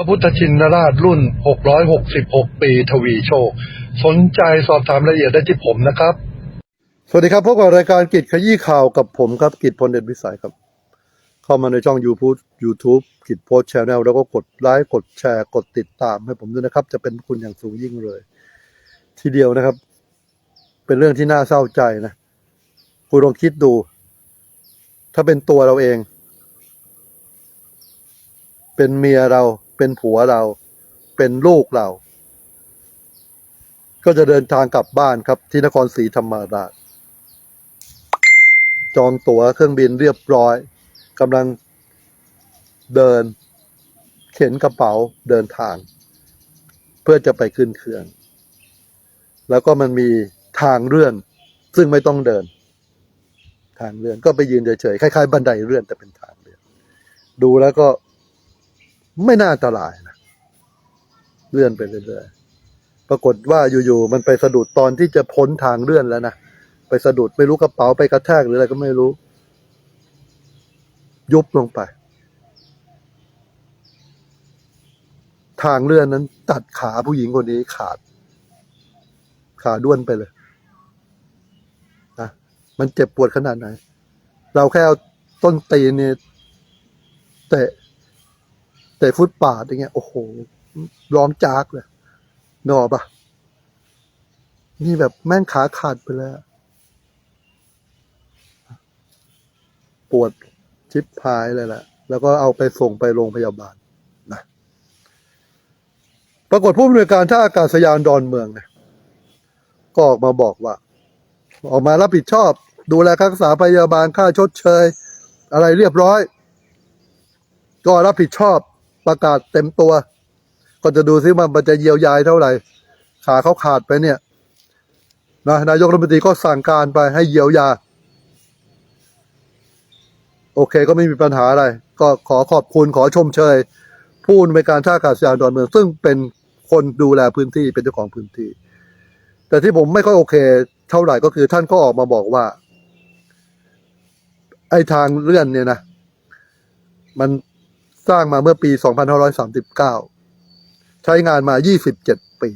พระพุทธชินราชรุ่น 666 ปีทวีโชค สนใจสอบถามรายละเอียดได้ที่ผมนะครับ สวัสดีครับพบกับรายการกิจขยี้ข่าวกับผมครับ กิจพลเดชวิสัยครับ เข้ามาในช่อง YouTube YouTube กิจโพสชแนลแล้วก็กดไลค์กดแชร์กดติดตามให้ผมด้วยนะครับ จะเป็นคุณอย่างสูงยิ่งเลย ทีเดียวนะครับ เป็นเรื่องที่น่าเศร้าใจนะคุณลองคิดดู ถ้าเป็นตัวเราเอง เป็นเมียเรา เป็นผัวเรา เป็นลูกเรา ก็จะเดินทางกลับบ้านครับ ที่นครศรีธรรมราช จองตั๋วเครื่องบินเรียบร้อยกำลังเดิน เข็นกระเป๋าเดินทาง เพื่อจะไปขึ้นเครื่อง แล้วก็มันมีทางเลื่อน ซึ่งไม่ต้องเดิน ทางเลื่อนก็ไปยืนเฉยๆคล้ายๆบันไดเลื่อนแต่เป็นทางเลื่อน ดูแล้วก็ ไม่น่าอันตรายนะเลื่อนไปเรื่อยๆปรากฏว่าอยู่ๆมันไปสะดุดตอนที่จะพ้นทางเลื่อนแล้วนะไปสะดุดไม่รู้กระเป๋าไปกระแทกหรืออะไรก็ไม่รู้ ยุบลงไป ทางเลื่อนนั้น ตัดขาผู้หญิงคนนี้ขาด ขาด้วนไปเลยนะมันเจ็บปวดขนาดไหน เราแค่เอาต้นตีนเนี่ยเตะ เตะฟุตปาดอย่างเงี้ยโอ้โหร้องจากเลยนอปะนี่แบบแม่งขาขาดไปแล้ว ปวดชิบพายเลยแหละแล้วก็เอาไปส่งไปโรงพยาบาลนะปรากฏผู้บริการท่าอากาศยานดอนเมืองเนี่ยก็ออกมาบอกว่า ออกมารับผิดชอบ ดูแลรักษาพยาบาลค่าชดเชย อะไรเรียบร้อย ก็รับผิดชอบ ประกาศเต็มตัว ก็จะดูซิว่ามันจะเยียวยาเท่าไหร่ ขาเขาขาดไปเนี่ยนะนายกรัฐมนตรีก็สั่งการไปให้เยียวยา โอเคก็ไม่มีปัญหาอะไร ก็ขอขอบคุณขอชมเชย ผู้ในวยการท่าอากาศยานดอนเมือง ซึ่งเป็นคนดูแลพื้นที่เป็นเจ้าของพื้นที่ แต่ที่ผมไม่ค่อยโอเค เท่าไหร่ก็คือท่านก็ออกมาบอกว่า ไอ้ทางเลื่อนเนี่ยนะมัน สร้างมาเมื่อปี 2539 ใช้งานมา 27 ปี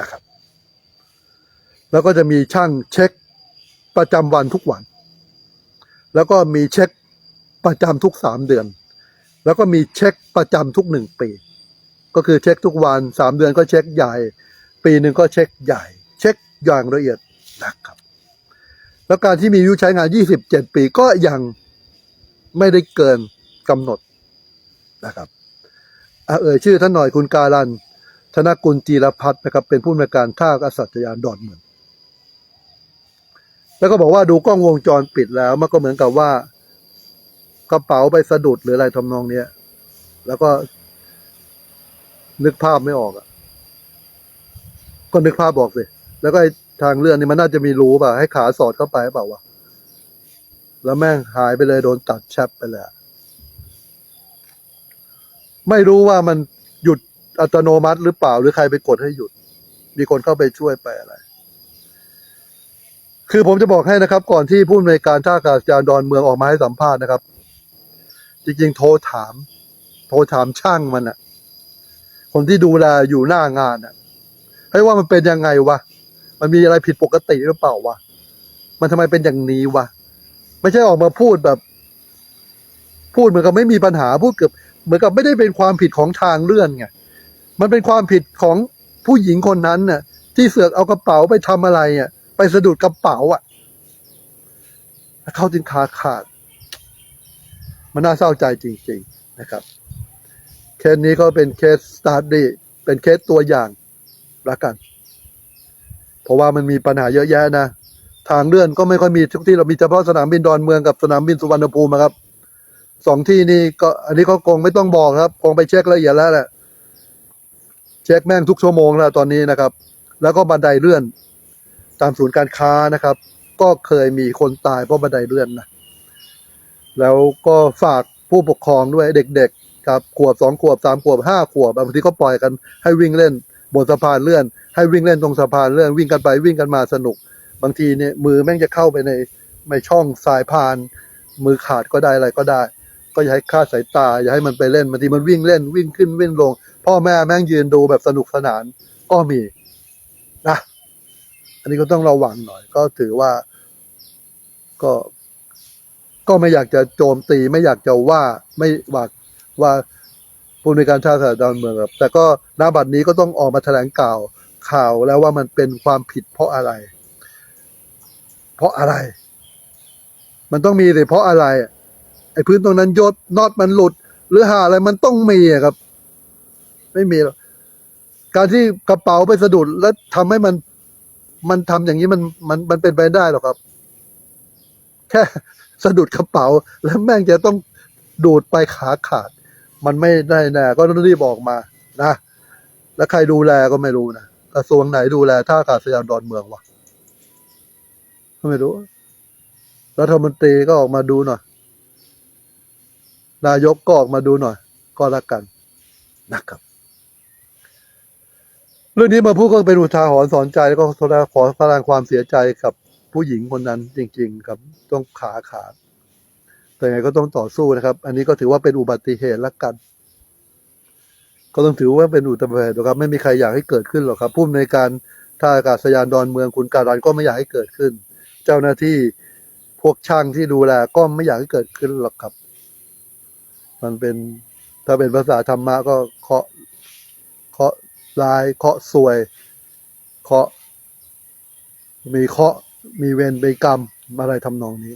นะครับ แล้วก็จะมีช่างเช็คประจำวันทุกวัน แล้วก็มีเช็คประจำทุกสามเดือน แล้วก็มีเช็คประจำทุกหนึ่งปี ก็คือเช็คทุกวันสามเดือนก็เช็คใหญ่ ปีหนึ่งก็เช็คใหญ่ เช็คอย่างละเอียดนะครับ แล้วการที่มีอายุใช้งาน 27 ปีก็ยังไม่ได้เกิน กำหนดนะครับอะเอ่ยชื่อท่านหน่อยคุณการันธนกุลจีรพัฒน์นะครับเป็นผู้อำนวยการท่าอากาศยานดอนเมืองแล้วก็บอกว่าดูกล้องวงจรปิดแล้วมันก็เหมือนกับว่ากระเป๋าไปสะดุดหรืออะไรทำนองเนี้ยแล้วก็นึกภาพไม่ออกอะก็นึกภาพบอกสิแล้วก็ไอ้ทางเลื่อนนี่มันน่าจะมีรูป่ะให้ขาสอดเข้าไปเปล่าวะแล้วแม่งหายไปเลยโดนตัดแชปไปเลยอะ ไม่รู้ว่ามันหยุดอัตโนมัติหรือเปล่าหรือใครไปกดให้หยุด มีคนเข้าไปช่วยไปอะไร คือผมจะบอกให้นะครับ ก่อนที่ผู้อำนวยการท่าอากาศยานดอนเมืองออกมาให้สัมภาษณ์นะครับ จริงๆ โทรถาม โทรถามช่างมันอะคนที่ดูแลอยู่หน้างานอะให้ว่ามันเป็นยังไงวะมันมีอะไรผิดปกติหรือเปล่าวะมันทำไมเป็นอย่างนี้วะไม่ใช่ออกมาพูดแบบ พูดเหมือนกับไม่มีปัญหาพูดเกือบ เหมือนกับไม่ได้เป็นความผิดของทางเลื่อนไงมันเป็นความผิดของผู้หญิงคนนั้นน่ะ ที่เสือกเอากระเป๋าไปทำอะไรอะ ไปสะดุดกระเป๋าอะแล้วเขาจึงขาขาด มันน่าเศร้าใจจริง ๆนะครับ เคสนี้ก็เป็นเคสสตาร์ดี้เป็นเคสตัวอย่างละกัน เพราะว่ามันมีปัญหาเยอะแยะนะ ทางเลื่อนก็ไม่ค่อยมีทุกที่เรามีเฉพาะสนามบินดอนเมืองกับสนามบินสุวรรณภูมิครับ สองที่นี่ก็ อันนี้เขาคงไม่ต้องบอกครับคงไปเช็คละเอียดแล้วแหละเช็คแม่งทุกชั่วโมงแล้วตอนนี้นะครับ แล้วก็บันไดเลื่อน ตามศูนย์การค้านะครับ ก็เคยมีคนตายเพราะบันไดเลื่อนนะแล้วก็ฝากผู้ปกครองด้วยเด็กๆครับขวบสองขวบสามขวบห้าขวบบางทีก็ปล่อยกันให้วิ่งเล่นบนสะพานเลื่อน ให้วิ่งเล่นตรงสะพานเลื่อนวิ่งกันไปวิ่งกันมาสนุก บางทีเนี่ยมือแม่งจะเข้าไปในในช่องสายพาน มือขาดก็ได้อะไรก็ได้ ก็อย่าให้คาดสายตา อย่าให้มันไปเล่นบางทีมันวิ่งเล่นวิ่งขึ้นวิ่งลง พ่อแม่แม่งยืนดูแบบสนุกสนานก็มีนะอันนี้ก็ต้องระวังหน่อย ก็ถือว่า ก็ ก็ไม่อยากจะโจมตี ไม่อยากจะว่าไม่ว่าว่าผู้ในการชาติสาดอนเมืองครับแต่ก็ณบัดนี้ก็ต้องออกมาแถลงข่าวข่าวแล้วว่ามันเป็นความผิดเพราะอะไร เพราะอะไร มันต้องมีสิเพราะอะไร ไอ้พื้นตรงนั้นยศน็อตมันหลุด หรือหาอะไรมันต้องมีอะครับ ไม่มีหรอกการที่กระเป๋าไปสะดุดแล้วทำให้มัน มันทำอย่างนี้มันมันมันเป็นไปได้หรอครับ แค่สะดุดกระเป๋า แล้วแม่งจะต้องดูดไปขาขาด มันไม่ได้แน่ก็ต้องรีบออกมานะแล้วใครดูแลก็ไม่รู้นะกระทรวงไหนดูแลท่าอากาศยานดอนเมืองวะก็ไม่รู้รัฐมนตรีก็ออกมาดูหน่อย นายกก็ออกมาดูหน่อย ก็แล้วกันนะครับ เรื่องนี้มาพูดก็เป็นอุทาหรณ์สอนใจแล้วก็ขอแสดงความเสียใจกับผู้หญิงคนนั้นจริง ๆ ครับต้องขาขาดแต่ยังไงก็ต้องต่อสู้นะครับ อันนี้ก็ถือว่าเป็นอุบัติเหตุละกัน ก็ต้องถือว่าเป็นอุบัติเหตุนะครับ ไม่มีใครอยากให้เกิดขึ้นหรอกครับผู้อำนการท่าอากาศยานดอนเมืองคุณการันก็ไม่อยากให้เกิดขึ้น เจ้าหน้าที่พวกช่างที่ดูแลก็ไม่อยากให้เกิดขึ้นหรอกครับ มันเป็นถ้าเป็นภาษาธรรมะก็เคาะเคาะลายเคาะสวย เคาะ มีเคาะมีเวรมีกรรมอะไรทำนองนี้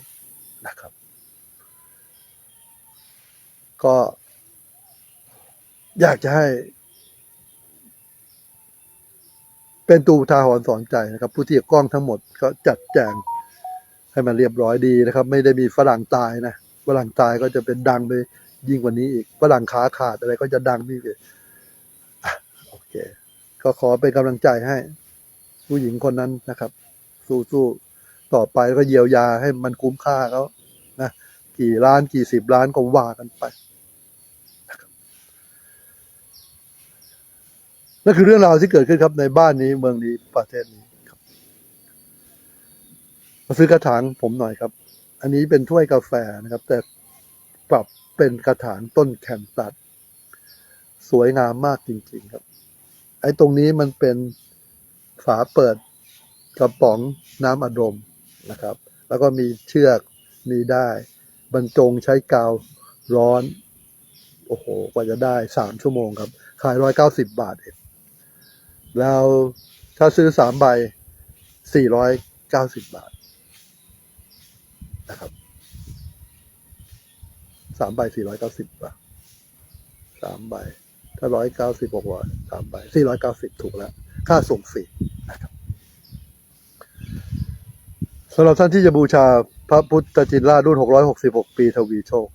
นะครับ ก็ อยากจะให้ เป็นตูทาหรณ์สอนใจนะครับ ผู้ที่เกี่ยวข้องทั้งหมดก็จัดแจงให้มันเรียบร้อยดีนะครับ ไม่ได้มีฝรั่งตายนะฝรั่งตายก็จะเป็นดังไป ยิ่งกว่านี้อีกฝรั่งขาขาดอะไรก็จะดังนี่เลยโอเค ก็ขอเป็นกำลังใจให้ ผู้หญิงคนนั้นนะครับ สู้ๆต่อไปแล้วก็เยียวยาให้มันคุ้มค่าเขานะกี่ล้านกี่สิบล้านก็ว่ากันไปนั่นคือเรื่องราวที่เกิดขึ้นครับในบ้านนี้เมืองนี้ประเทศนี้ครับมาซื้อกระถางผมหน่อยครับ อันนี้เป็นถ้วยกาแฟนะครับ แต่ปรับ เป็นกระถางต้นแคนตัด สวยงามมากจริง ๆ ครับ ไอ้ตรงนี้มันเป็นฝาเปิดกระป๋องน้ำอัดลมนะครับ แล้วก็มีเชือกมีได้ บรรจงใช้กาวร้อน โอ้โห กว่าจะได้สามชั่วโมงครับ ขายร้อยเก้าสิบบาทเองแล้วถ้าซื้อสามใบสี่ร้อยเก้าสิบบาทนะครับ สามใบสี่ร้อยเก้าสิบบาทสามใบ ถ้าร้อยเก้าสิบหกร้อยสามใบสี่ร้อยเก้าสิบถูกแล้ว ค่าส่งฟรีนะครับสำหรับท่านที่จะบูชาพระพุทธจินราชรุ่นหกร้อยหกสิบหกปีทวีโชค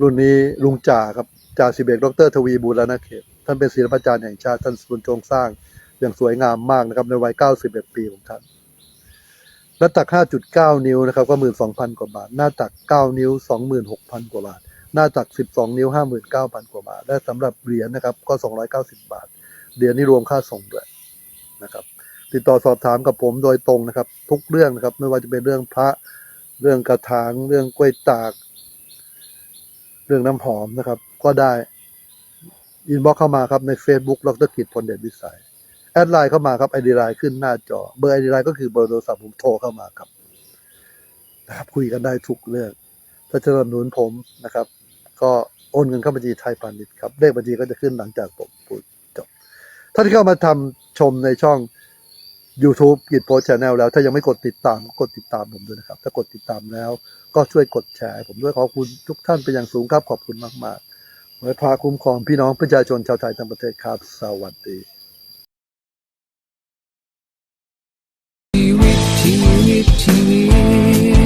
รุ่นนี้ลุงจ่าครับจ่าสิบเอกดรทวีบูรณเขต ท่านเป็นศิลปาจารย์แห่งชาติ ท่านสุนจงสร้างอย่างสวยงามมากนะครับ ในวัยเก้าสิบเอ็ดปีของท่าน หน้าตัก 5.9 นิ้วนะครับก็ 12,000 กว่าบาท หน้าตัก 9 นิ้ว 26,000 กว่าบาท หน้าตัก 12 นิ้ว 59,000 กว่าบาท และสำหรับเหรียญนะครับก็ 290 บาท เหรียญนี่รวมค่าส่งด้วยนะครับติดต่อสอบถามกับผมโดยตรงนะครับ ทุกเรื่องนะครับ ไม่ว่าจะเป็นเรื่องพระเรื่องกระถางเรื่องกล้วยตาก เรื่องน้ำหอมนะครับ ก็ได้อินบ็อกเข้ามาครับใน Facebook ดรกิจพลเดชวิสัย แอดไลน์เข้ามาครับไอดีไลน์ขึ้นหน้าจอ เบอร์ไอดีไลน์ก็คือเบอร์โทรศัพท์ผมโทรเข้ามาครับนะครับ คุยกันได้ทุกเรื่องถ้าจะสนับสนุนผมนะครับ ก็โอนเงินเข้าบัญชีไทยพาณิชย์ครับเลขบัญชีก็จะขึ้นหลังจากผมพูดจบถ้าที่เข้ามาทำชมในช่อง YouTube กิจโพสชาแนลแล้ว ถ้ายังไม่กดติดตามก็กดติดตามผมด้วยนะครับ ถ้ากดติดตามแล้วก็ช่วยกดแชร์ผมด้วยขอบคุณทุกท่านเป็นอย่างสูงครับขอบคุณมากๆไว้พาคุ้มครองพี่น้องประชาชนชาวไทยทั้งประเทศครับ สวัสดี ตชีวิ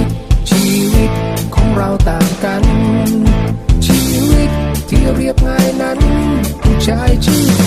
ต ชีวิตของเราต่างกัน ชีวิตที่เรียบง่ายนั้นผู้ชายชื่อ